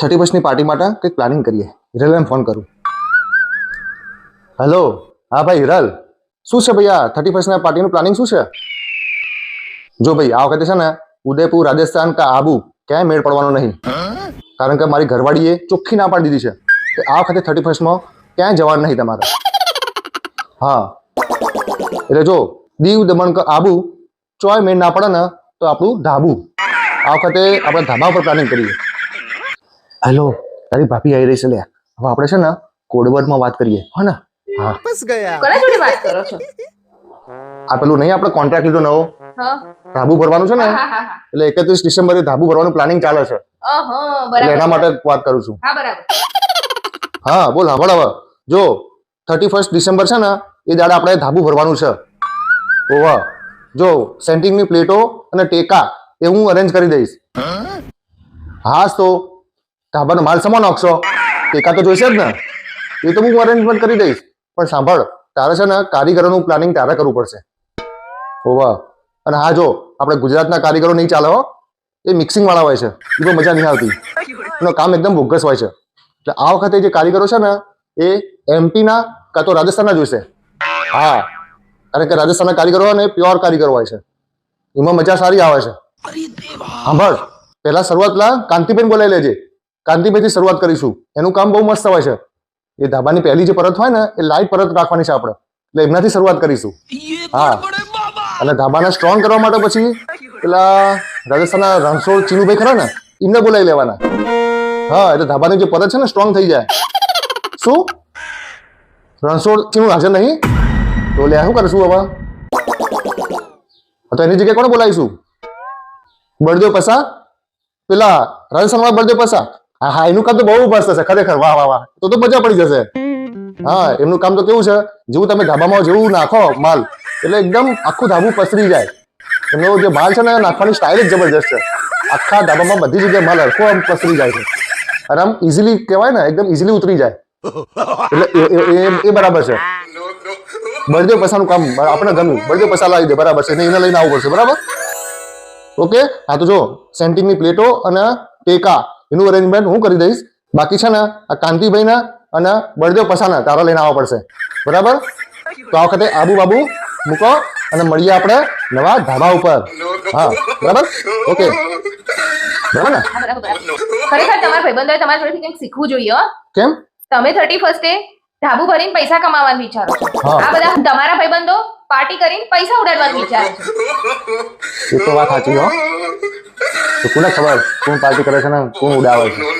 Thirty ફર્સ્ટની party માટે કંઈક planning કરીએ. હિરલને ફોન કરું. હેલો હા ભાઈ, હિરલ. શું છે ભાઈ આ થર્ટી ફર્સ્ટના પાર્ટીનું પ્લાનિંગ શું છે? જો ભાઈ, આ વખતે છે ને ઉદયપુર, રાજસ્થાન કા આબુ ક્યાંય મેળ પડવાનો નહીં. કારણ કે મારી ઘરવાળીએ ચોખ્ખી ના પાડી દીધી છે કે આ વખતે થર્ટી ફર્સ્ટમાં ક્યાંય જવાનું નહીં તમારે. હા. એટલે જો, દીવ, દમણ કે આબુ ચોય મેળ ના પડે ને તો આપણું ધાબુ આ વખતે આપણે ધાબા પર પ્લાનિંગ કરીએ. હેલો તારી ભાભી આવી રહી છે લે. હવે આપણે છે ને કોડવર્ડમાં વાત કરીએ. હા ને? હા. કોના જોડે વાત કરો છો? આ પેલું નહીં આપણે કોન્ટ્રાક્ટ લીધો નવો. હા. ધાબુ ભરવાનું છે ને? હા હા હા એટલે એકત્રીસ ડિસેમ્બરે ધાબુ ભરવાનું પ્લાનિંગ ચાલે છે. એટલે એના માટે વાત કરું છું. હા બોલ હા બોલ હવે. જો થર્ટી ફર્સ્ટ ડિસેમ્બર છે ને એ દાડે આપણે ધાબુ ભરવાનું છે. ઓવા જો સેન્ટિંગની પ્લેટો અને ટેકા એ હું અરેન્જ કરી દઈશ. હા તો ધાબાનો માલ સમો નાખશો ટેકા તો જોઈશે જ ને. એ તો હું અરેન્જમેન્ટ કરી દઈશ. પણ સાંભળ, તારે છે ને કારીગરોનું પ્લાનિંગ તારે કરવું પડશે. હોવા અને હા જો, આપણે ગુજરાતના કારીગરો નહીં ચાલે એ મિક્સિંગ વાળા હોય છે. એ તો મજા નહીં આવતી. એનું કામ એકદમ બોગસ હોય છે. એટલે આ વખતે જે કારીગરો છે ને, એ એમપીના કાં તો રાજસ્થાનના જોઈશે હા. કારણ કે રાજસ્થાનના કારીગરો હોય ને પ્યોર કારીગરો હોય છે. એમાં મજા સારી આવે છે. સાંભળ, પહેલા શરૂઆત કાંતિબેન બોલાવી લેજે. કાંતિભાઈથી શરૂઆત કરીશું. એનું કામ બહુ મસ્ત હોય છે. એ ધાબાની પહેલી જે પરત હોય ને એ લાઈટ પરત રાખવાની છે આપણે. એટલે એમનાથી શરૂઆત કરીશું. હા. અને ધાબાને સ્ટ્રોંગ કરવા માટે પછી પેલા રાજસ્થાનના રણછોડ ચીનુભાઈ ખરા ને એમને બોલાવી લેવાના. હા એટલે ધાબાની જે પરત છે ને સ્ટ્રોંગ થઈ જાય. શું? રણછોડ ચીનું હાજર નહીં? તો લે શું કરીશું હવે? તો એની જગ્યાએ કોને બોલાવીશું? બળદેવ પસા પેલા રાજસ્થાનમાં બળદેવ પસા હા હા, એનું કામ તો બહુ મસ્ત છે ખરેખર, વાહ વાહ વાહ. તો તો મજા પડી જશે. હા, એમનું કામ તો કેવું છે, જેવું તમે ધાબામાં જેવું નાખો માલ, એટલે એકદમ આખું ધાબું પસરી જાય. એમનો જે માલ છે ને નાખવાની સ્ટાઇલ જ જબરજસ્ત છે. આખા ધાબામાં બધી જગ્યાએ માલ હરખો આમ પસરી જાય છે. અને આમ ઇઝીલી કહેવાય ને, એકદમ ઇઝીલી ઉતરી જાય. એટલે એ- બરાબર છે. બળદેવ પસાનું કામ, આપણે ગમ્યું. બળદેવ પસા લાવી દે, બરાબર છે. એને લઈને આવવું પડશે, બરાબર? ઓકે? હા, તો જો સેન્ટિંગની પ્લેટો અને ટેકા. એનું અરેન્જમેન્ટ હું કરી દઈશ. બાકી છે ને આ કાંતિભાઈના અને બળદેવ પસાના તારા લઈને આવવા પડશે. બરાબર? તો આ વખતે આબુ બાબુ મૂકો અને મળીએ આપણે નવા ધાબા ઉપર. હા બરાબર? ઓકે. બરાબર ને? ખરેખર તમારા ભાઈબંધોએ તમારા જોડેથી કંઈક શીખવું જોઈએ કેમ? તમે થર્ટી ફર્સ્ટે ઢાબુ ભરીને પૈસા કમાવાનું વિચારો. આ બધા તમારા ભાઈબંધો પાર્ટી કરીને પૈસા ઉડાડવાનું વિચારે. છે એ તો વાત સાચી હો. તો કોને ખબર કોણ પાર્ટી કરે છે ને કોણ ઉડાવે છે